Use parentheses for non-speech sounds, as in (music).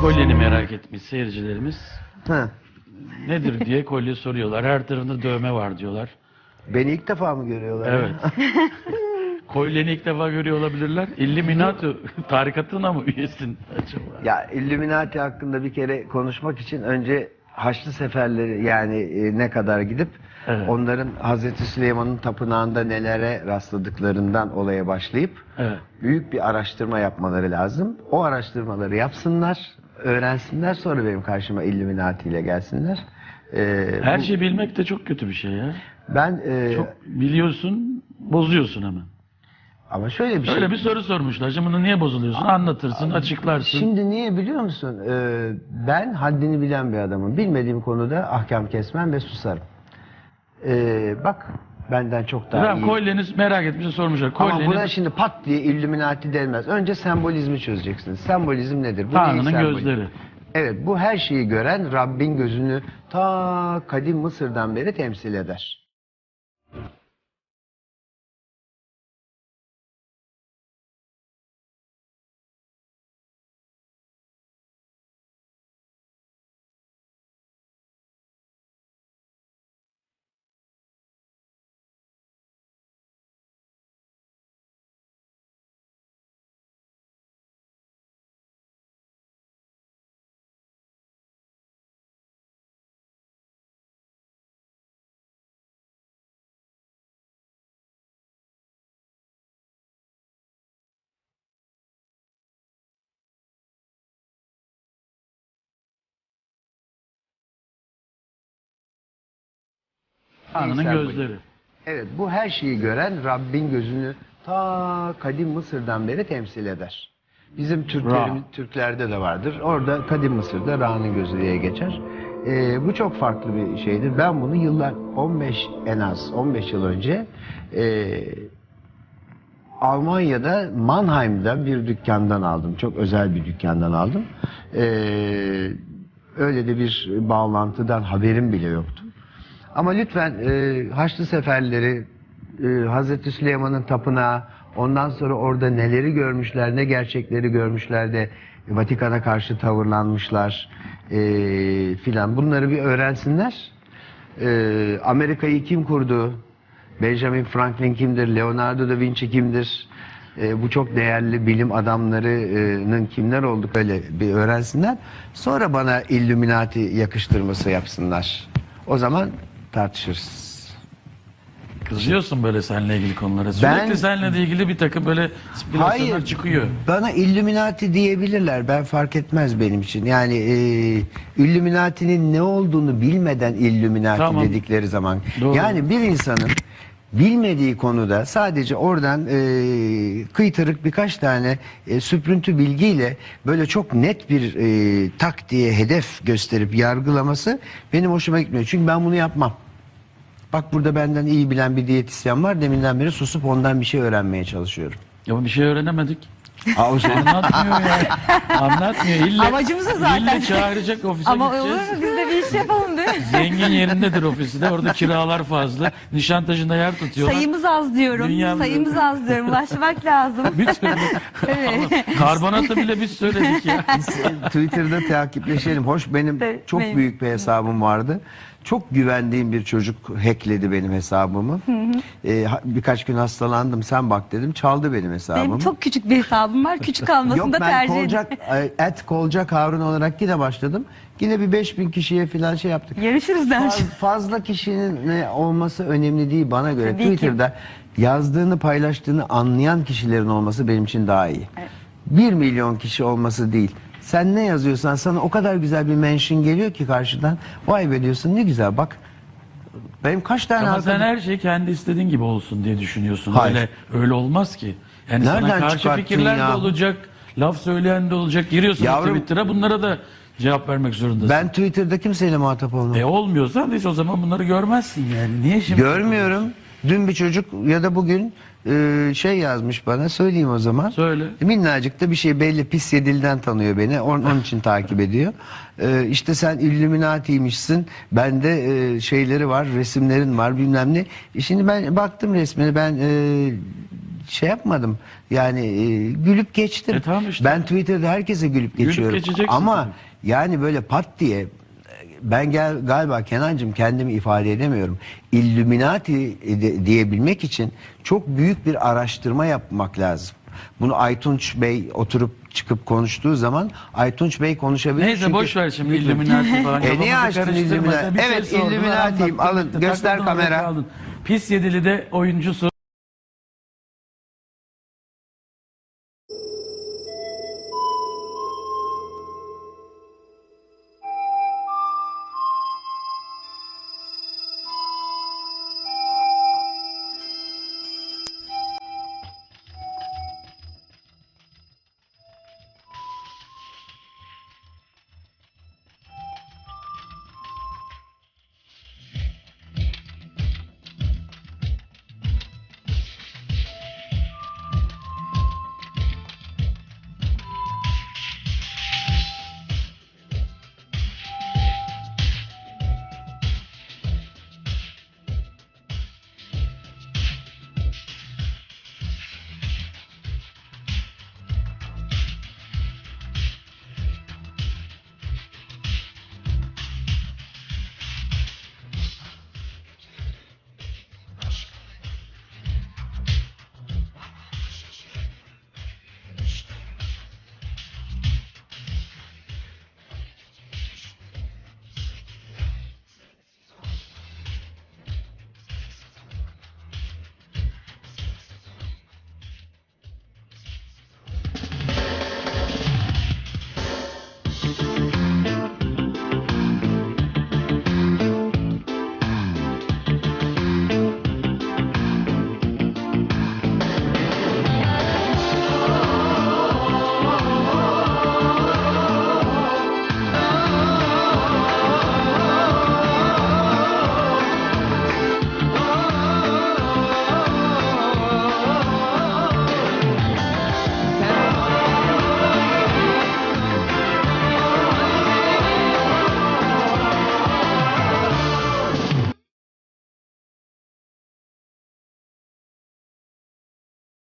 kolyeni merak etmiş seyircilerimiz. Ha. Nedir diye kolye soruyorlar. Her tarafında dövme var diyorlar. Beni ilk defa mı görüyorlar? Evet. (laughs) Kolyeni ilk defa görüyor olabilirler. Illuminati tarikatına mı üyesin acaba? Ya Illuminati hakkında bir kere konuşmak için önce Haçlı seferleri yani e, ne kadar gidip Evet. onların Hazreti Süleyman'ın tapınağında nelere rastladıklarından olaya başlayıp Evet. büyük bir araştırma yapmaları lazım. O araştırmaları yapsınlar, öğrensinler sonra benim karşıma Illuminati ile gelsinler. Ee, Her bu- şeyi bilmek de çok kötü bir şey ya. ben e, Çok biliyorsun, bozuyorsun hemen. ama şöyle bir şey. Öyle bir soru sormuşlar. Şimdi bunu niye bozuluyorsun? Anlatırsın, açıklarsın. Şimdi niye biliyor musun? Ee, ben haddini bilen bir adamım. Bilmediğim konuda ahkam kesmem ve susarım. Ee, bak benden çok daha Efendim iyi. kolyeniz merak etmişler sormuşlar. Ama buna şimdi pat diye Illuminati denmez. Önce sembolizmi çözeceksiniz. Sembolizm nedir? Bu neyin Tanrı'nın sembolü? gözleri. Evet bu her şeyi gören Rabbin gözünü ta kadim Mısır'dan beri temsil eder. Tanrı'nın gözleri. Evet bu her şeyi gören Rabbin gözünü ta kadim Mısır'dan beri temsil eder. Bizim Türklerimiz. Türklerde de vardır. Orada kadim Mısır'da Ra'nın gözü diye geçer. Ee, bu çok farklı bir şeydir. Ben bunu yıllar 15 en az 15 yıl önce e, Almanya'da Mannheim'da bir dükkandan aldım. Çok özel bir dükkandan aldım. Ee, öyle de bir bağlantıdan haberim bile yoktu. Ama lütfen e, Haçlı seferleri, e, Hazreti Süleyman'ın tapınağı, ondan sonra orada neleri görmüşler, ne gerçekleri görmüşler de Vatikan'a karşı tavırlanmışlar e, filan. Bunları bir öğrensinler. E, Amerika'yı kim kurdu? Benjamin Franklin kimdir? Leonardo da Vinci kimdir? E, bu çok değerli bilim adamlarının kimler olduk öyle bir öğrensinler. Sonra bana Illuminati yakıştırması yapsınlar. O zaman tartışırız. Kızıyorsun böyle seninle ilgili konulara. Sürekli Ben- seninle de ilgili bir takım böyle spekülasyonlar çıkıyor. Bana Illuminati diyebilirler. Ben fark etmez benim için. Yani e, Illuminati'nin ne olduğunu bilmeden Illuminati Tamam. dedikleri zaman. Doğru. Yani bir insanın bilmediği konuda sadece oradan e, kıytırık birkaç tane e, süprüntü bilgiyle böyle çok net bir e, tak diye hedef gösterip yargılaması benim hoşuma gitmiyor. Çünkü ben bunu yapmam. Bak burada benden iyi bilen bir diyetisyen var. Deminden beri susup ondan bir şey öğrenmeye çalışıyorum. Ya bir şey öğrenemedik. Aa, o şey- Anlatmıyor ya. (laughs) Anlatmıyor. İlle, Amacımız o zaten. İlle çağıracak ofise Ama olur gideceğiz. mu biz de bir iş yapalım? Zengin yerindedir ofisi de. Orada kiralar fazla. Nişantaşı'nda yer tutuyorlar. Sayımız az diyorum. Dünya- Sayımız az diyorum. Ulaşmak lazım. (laughs) Bir türlü. Evet. Karbonatı bile biz söyledik ya. Twitter'da takipleşelim. Hoş benim Evet, çok benim. büyük bir hesabım vardı. Çok güvendiğim bir çocuk hackledi benim hesabımı. Ee, ha- birkaç gün hastalandım sen bak dedim çaldı benim hesabımı. Benim çok küçük bir hesabım var. Küçük kalmasını Yok da ben tercih Kolcak, et Kolcak Harun olarak yine başladım. Yine bir 5000 kişiye falan şey yaptık. Yarışırız der. Faz- fazla kişinin ne olması önemli değil bana göre. Tabii ki. Twitter'da yazdığını paylaştığını anlayan kişilerin olması benim için daha iyi. Bir milyon kişi olması değil. Sen ne yazıyorsan sana o kadar güzel bir mention geliyor ki karşıdan. Vay be diyorsun ne güzel bak. Benim kaç tane Ama sen arkadaşım- her şey kendi istediğin gibi olsun diye düşünüyorsun. Hayır. Öyle öyle olmaz ki. Yani Nereden sana karşı çıkarttın fikirler ya? de olacak, laf söyleyen de olacak. Giriyorsun Yavrum- Twitter'a bunlara da cevap vermek zorundasın. Ben Twitter'da kimseyle muhatap olmam. E olmuyorsa hiç o zaman bunları görmezsin yani. Niye şimdi? Görmüyorum. Dün bir çocuk ya da bugün e, şey yazmış bana söyleyeyim o zaman. Söyle. Minnacık da bir şey belli pis yedilden tanıyor beni. Onun, onun için takip ediyor. E, işte sen Illuminati'ymişsin. Bende e, şeyleri var, resimlerin var bilmem ne. E şimdi ben baktım resmine ben e, şey yapmadım. Yani e, gülüp geçtim. E tamam işte. Ben Twitter'da herkese gülüp Gülüp geçiyorum. geçeceksin Ama tabii. Yani böyle pat diye ben gel galiba Kenancığım kendimi ifade edemiyorum. Illuminati de- diyebilmek için çok büyük bir araştırma yapmak lazım. Bunu Aytunç Bey oturup çıkıp konuştuğu zaman Aytunç Bey konuşabilir. Neyse çünkü- boş ver şimdi Illuminati (laughs) falan. E niye açtın. Illuminati? Şey Evet sordular, Illuminati'yim alın göster kamera. Pis Yedili'de oyuncusun.